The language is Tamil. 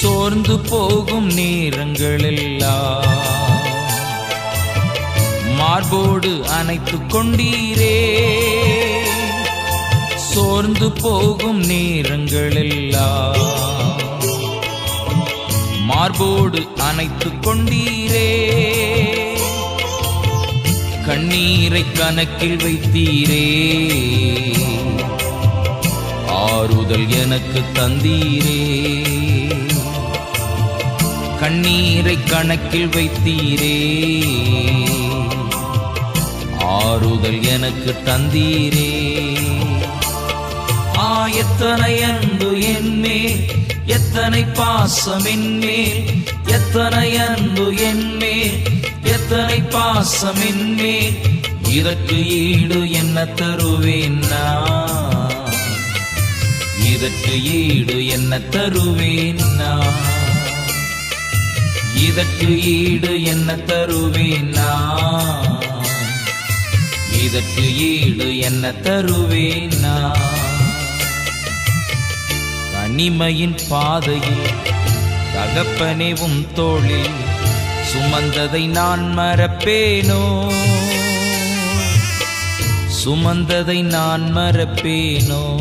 சோர்ந்து போகும் நேரங்களெல்லாம் மார்போடு அணைத்து கொண்டீரே. சோர்ந்து போகும் நேரங்களெல்லாம் மார்போடு அணைத்து கொண்டீரே. கண்ணீரை கணக்கில் வைத்தீரே. ஆறுதல் எனக்கு தந்தீரே. கண்ணீரை கணக்கில் வைத்தீரே. ஆறுதல் எனக்கு தந்தீரே. ஆ எத்தனை அன்பு என்மே எத்தனை பாசம் என்மேல் எத்தனை அன்பு என்மேல் எத்தனை பாசம் என்மேல் இதற்கு ஈடு என்ன தருவேன் நான்? இதற்கு ஈடு என்ன தருவேன் நான்? இதற்கு ஈடு என்ன தருவேன் நான்? இதற்கு ஈடு என்ன தருவேன் நான்? தனிமையின் பாதையில் தகப்பனிவும் தோழில் சுமந்ததை நான் மறப்பேனோ? சுமந்ததை நான் மறப்பேனோ?